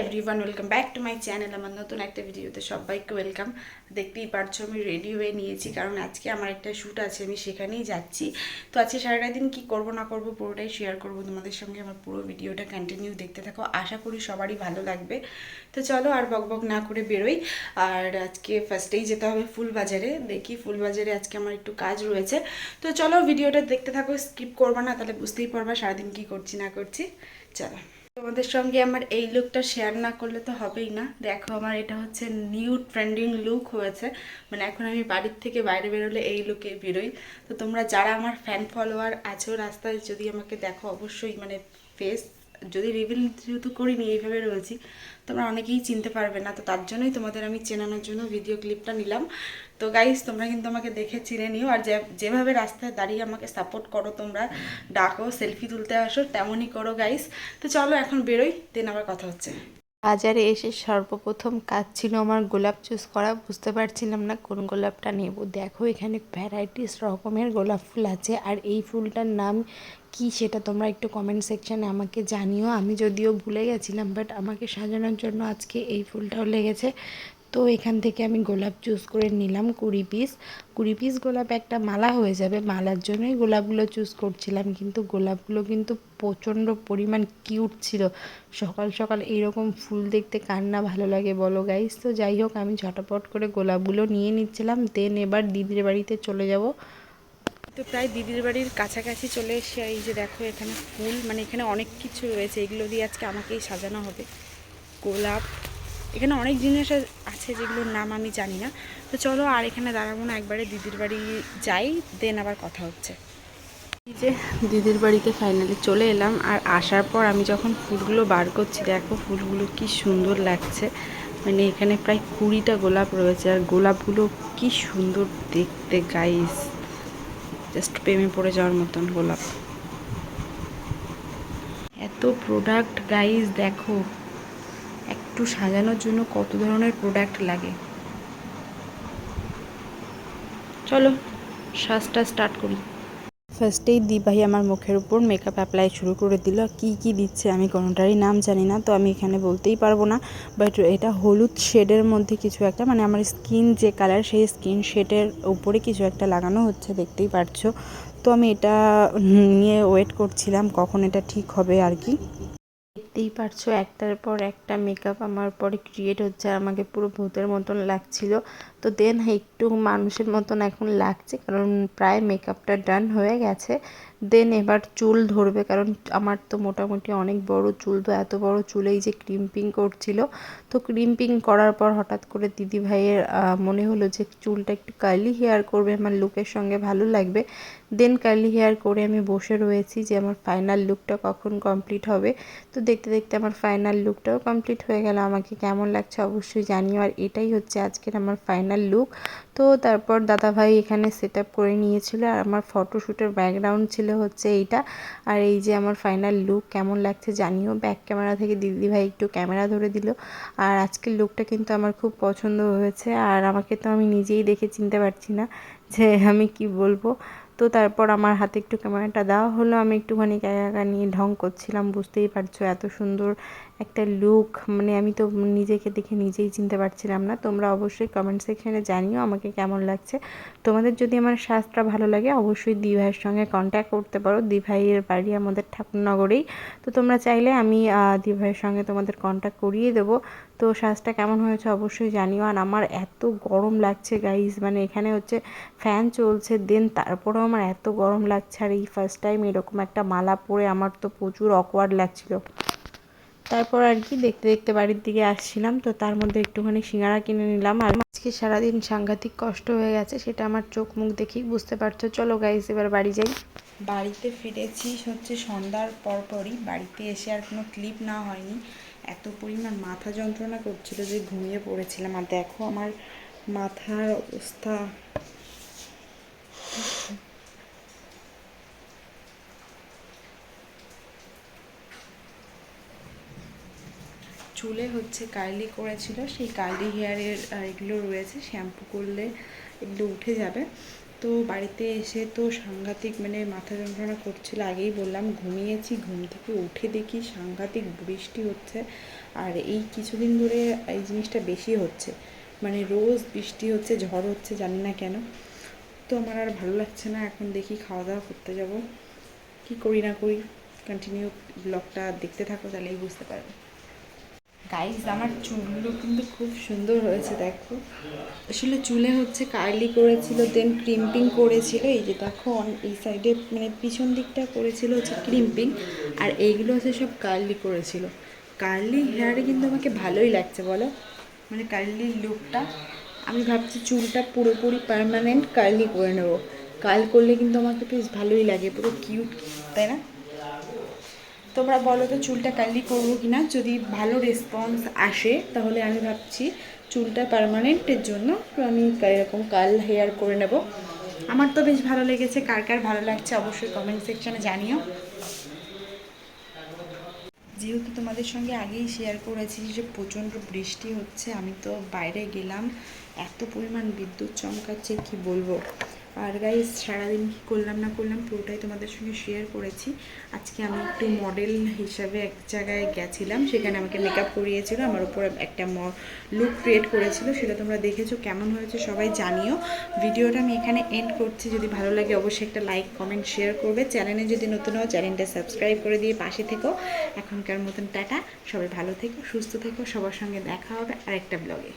Everyone welcome back to my channel আমার নতুন একটা ভিডিওতে সবাইকে ওয়েলকাম দেখতেই পারছ, আমি রেডি হয়ে নিয়েছি, কারণ আজকে আমার একটা শ্যুট আছে, আমি সেখানেই যাচ্ছি। তো আজকে সারাটা দিন কী করব, না করব, পুরোটাই শেয়ার করব তোমাদের সঙ্গে। আমার পুরো ভিডিওটা কন্টিনিউ দেখতে থাকো। আশা করি সবারই ভালো লাগবে। তো চলো আর বক বক না করে বেরোই। আর আজকে ফার্স্টেই যেতে হবে ফুলবাজারে। দেখি ফুলবাজারে আজকে আমার একটু কাজ রয়েছে। তো চলো ভিডিওটা দেখতে থাকো স্কিপ করবা না, তাহলে বুঝতেই পারবা সারাদিন কী করছি, না করছি। চলো। তোমাদের সঙ্গে আমার এই লুকটা শেয়ার না করলে তো হবেই না। দেখো আমার এটা হচ্ছে নিউ ট্রেন্ডিং লুক হয়েছে। মানে এখন আমি বাড়ির থেকে বাইরে বেরোলে এই লুকে বেরোই। তো তোমরা যারা আমার ফ্যান ফলোয়ার আছো রাস্তায় যদি আমাকে দেখো অবশ্যই মানে ফেস যদি রিভিল যেহেতু করিনি এইভাবে রয়েছি তোমরা অনেকেই চিনতে পারবে না, তো তার জন্যই তোমাদের আমি চেনানোর জন্য ভিডিও ক্লিপটা নিলাম। তো গাইস তোমরা কিন্তু আমাকে দেখে চিনে নিও, আর যেভাবে রাস্তায় দাঁড়িয়ে আমাকে সাপোর্ট করো, তোমরা ডাকো সেলফি তুলতে আসো, তেমনই করো গাইস তো চলো এখন বেরোই দেন আবার কথা হচ্ছে। বাজারে এসে সর্বপ্রথম কাজ ছিল আমার গোলাপ চুজ করা। বুঝতে পারছিলাম না কোন গোলাপটা নেব। দেখো, এখানে ভ্যারাইটিস রকমের গোলাপ ফুল আছে। আর এই ফুলটার নাম কি সেটা তোমরা একটু কমেন্ট সেকশানে আমাকে জানিও। আমি যদিও ভুলে গেছিলাম বাট আমাকে সাজানোর জন্য আজকে এই ফুলটাও লেগেছে। তো এখান থেকে আমি গোলাপ চুজ করে নিলাম কুড়ি পিস কুড়ি পিস গোলাপ একটা মালা হয়ে যাবে। মালার জন্যই গোলাপগুলো চুজ করছিলাম, কিন্তু গোলাপগুলো কিন্তু প্রচণ্ড পরিমাণ কিউট ছিল। সকাল সকাল এইরকম ফুল দেখতে কার না ভালো লাগে বলো গাইস তো যাই হোক, আমি ঝটাপট করে গোলাপগুলো নিয়ে নিচ্ছিলাম। দেন এবার দিদির বাড়িতে চলে যাব। তো প্রায় দিদির বাড়ির কাছাকাছি চলে এসে এই যে দেখো, এখানে ফুল মানে এখানে অনেক কিছু রয়েছে। এগুলো দিয়ে আজকে আমাকেই সাজানো হবে। গোলাপ এখানে অনেক জিনিস আছে যেগুলোর নাম আমি জানি না। তো চলো আর এখানে দাঁড়াবো না, একবারে দিদির বাড়ি যাই দেন আবার কথা হচ্ছে। যে দিদির বাড়িতে ফাইনালি চলে এলাম, আর আসার পর আমি যখন ফুলগুলো বার করছি, দেখো ফুলগুলো কি সুন্দর লাগছে। মানে এখানে প্রায় কুড়িটা গোলাপ রয়েছে, আর গোলাপগুলো কি সুন্দর দেখতে গাইস জাস্ট প্রেমে পড়ে যাওয়ার মতন গোলাপ। এত প্রোডাক্ট গাইস দেখো। একটু সাজানোর জন্য কত ধরনের প্রোডাক্ট লাগে? চলো, সাজটা স্টার্ট করি। ফার্স্টেই দিভাই আমার মুখের উপর মেকআপ অ্যাপ্লাই শুরু করে দিল। কি কি দিচ্ছে আমি কোনোটারই নাম জানি না, তো আমি এখানে বলতেই পারব না। বাট এটা হলুদ শেডের মধ্যে কিছু একটা মানে আমার স্কিন যে কালার সেই স্কিন শেডের উপরে কিছু একটা লাগানো হচ্ছে, দেখতেই পারছ। তো আমি এটা নিয়ে ওয়েট করছিলাম, কখন এটা ঠিক হবে আর কি। দেখতেই পারছ, একটার পর একটা মেকআপ আমার পরে ক্রিয়েট হচ্ছে আর আমাকে পুরো ভূতের মতন লাগছিল। তো দেন একটু মানুষের মতন এখন লাগছে, কারণ প্রায় মেকআপটা ডান হয়ে গেছে। দেন এবার চুল ধরবে, কারণ আমার তো মোটামুটি অনেক বড় চুল, তো এত বড় চুলেই যে ক্রিম্পিং করছিল। তো ক্রিম্পিং করার পর হঠাৎ করে দিদি ভাইয়ের মনে হলো যে চুলটা একটু কার্লি হেয়ার করবে, আমার লুকের সঙ্গে ভালো লাগবে। দেন কার্লি হেয়ার করে আমি বসে রয়েছি যে আমার ফাইনাল লুকটা কখন কমপ্লিট হবে। তো দেখতে দেখতে আমার ফাইনাল লুকটাও কমপ্লিট হয়ে গেল। আমাকে কেমন লাগছে অবশ্যই জানিও। আর এটাই হচ্ছে আজকের আমার ফাইনাল লুক তো তারপর দাদাভাই এখানে সেট আপ করে নিয়েছিল। আর আমার ফটোশ্যুটের ব্যাকগ্রাউন্ড ছিল হচ্ছে এইটা। আর এই যে আমার ফাইনাল লুক কেমন লাগছে জানিও। ব্যাক ক্যামেরা থেকে দিদিভাই একটু ক্যামেরা ধরে দিল। আর আজকের লুকটা কিন্তু আমার খুব পছন্দ হয়েছে। আর আমাকে তো আমি নিজেই দেখে চিনতে পারছি না যে আমি কি বলব। তো তারপর আমার হাতে একটু ক্যামেরাটা দেওয়া হলো। আমি একটুখানি জায়গা নিয়ে ঢং করছিলাম, বুঝতেই পারছ এত সুন্দর একটা লুক মানে আমি তো নিজেকে দেখে নিজেই চিনতে পারছিলাম না। তোমরা অবশ্যই কমেন্ট সেকশনে জানিও আমাকে কেমন লাগছে। তোমাদের যদি আমার সাজটা ভালো লাগে, অবশ্যই দিভাইয়ের সঙ্গে কন্ট্যাক্ট করতে পারো। দিভাইয়ের বাড়ি আমাদের ঠাকুরনগরেই। তো তোমরা চাইলে আমি দিভাইয়ের সঙ্গে তোমাদের কন্ট্যাক্ট করিয়ে দেবো। তো সাজটা কেমন হয়েছে অবশ্যই জানিও। আর আমার এত গরম লাগছে গাইজ মানে এখানে হচ্ছে ফ্যান চলছে দেন তারপরেও আমার এত গরম লাগছে। আর এই ফার্স্ট টাইম এরকম একটা মালা পরে আমার তো প্রচুর অকওয়ার্ড লাগছিল। তারপর আর কি দেখতে দেখতে বাড়ির দিকে আসছিলাম, তো তার মধ্যে একটুখানি সিঙ্গারা কিনে নিলাম। আর আজকে সারাদিন সাংঘাতিক কষ্ট হয়ে গেছে, সেটা আমার চোখ মুখ দেখেই বুঝতে পারছ। চলো গাইস এবার বাড়ি যাই। বাড়িতে ফিরেছি হচ্ছে সন্ধ্যার পরপরই। বাড়িতে এসে আর কোনো ক্লিপ না হয়নি। এত পরিমাণ মাথা যন্ত্রণা করছিল যে ঘুমিয়ে পড়েছিলাম। আর দেখো আমার মাথার অবস্থা। চুলে হচ্ছে কার্লি করেছিল, সেই কার্লি হেয়ারের এগুলো রয়েছে, শ্যাম্পু করলে এগুলো উঠে যাবে। তো বাড়িতে এসে তো সাংঘাতিক মানে মাথা যন্ত্রণা করছিল, আগেই বললাম ঘুমিয়েছি, ঘুম থেকে উঠে দেখি সাংঘাতিক বৃষ্টি হচ্ছে। আর এই কিছুদিন ধরে এই জিনিসটা বেশি হচ্ছে মানে রোজ বৃষ্টি হচ্ছে, ঝড় হচ্ছে, জানি না কেন। তো আমার আর ভালো লাগছে না, এখন দেখি খাওয়া দাওয়া করতে যাব। কি করি না করি কন্টিনিউ ব্লগটা দেখতে থাকো, তাহলেই বুঝতে পারবে। গাইজ আমার চুলগুলো কিন্তু খুব সুন্দর হয়েছে, দেখো। আসলে চুলে হচ্ছে কার্লি করেছিল দেন ক্রিম্পিং করেছিল, এই যে দেখো এই সাইডে মানে পিছন দিকটা করেছিল হচ্ছে ক্রিম্পিং আর এইগুলো হচ্ছে সব কার্লি করেছিল। কার্লি হেয়ারে কিন্তু আমাকে ভালোই লাগছে, বলো? মানে কার্লি লুকটা আমি ভাবছি চুলটা পুরোপুরি পার্মানেন্ট কার্লি করে নেব। কার্ল করলে কিন্তু আমাকে বেশ ভালোই লাগে, পুরো কিউট তাই না? তোমরা বলো তো চুলটা কার্লি করব কি না যদি ভালো রেসপন্স আসে, তাহলে আমি ভাবছি চুলটা পার্মানেন্টের জন্য আমি এরকম কাল হেয়ার করে নেব। আমার তো বেশ ভালো লেগেছে। কার কার ভালো লাগছে অবশ্যই কমেন্ট সেকশনে জানিও। যেহেতু তোমাদের সঙ্গে আগেই শেয়ার করেছি যে প্রচণ্ড বৃষ্টি হচ্ছে, আমি তো বাইরে গেলাম, এত পরিমাণ বিদ্যুৎ চমকাচ্ছে, কি বলব? আর গাইজ সারাদিন কী করলাম না করলাম পুরোটাই তোমাদের সঙ্গে শেয়ার করেছি। আজকে আমি একটু মডেল হিসাবে এক জায়গায় গেছিলাম, সেখানে আমাকে মেকআপ করিয়েছিল, আমার উপর একটা লুক ক্রিয়েট করেছিল, সেটা তোমরা দেখেছ, কেমন হয়েছে সবাই জানিও। ভিডিওটা আমি এখানে এন্ড করছি, যদি ভালো লাগে অবশ্যই একটা লাইক কমেন্ট শেয়ার করবে। চ্যানেলে যদি নতুন হও চ্যানেলটা সাবস্ক্রাইব করে দিয়ে পাশে থেকো। এখনকার মতন টাটা, সবাই ভালো থেকো, সুস্থ থেকো, সবার সঙ্গে দেখা হবে আরেকটা ব্লগে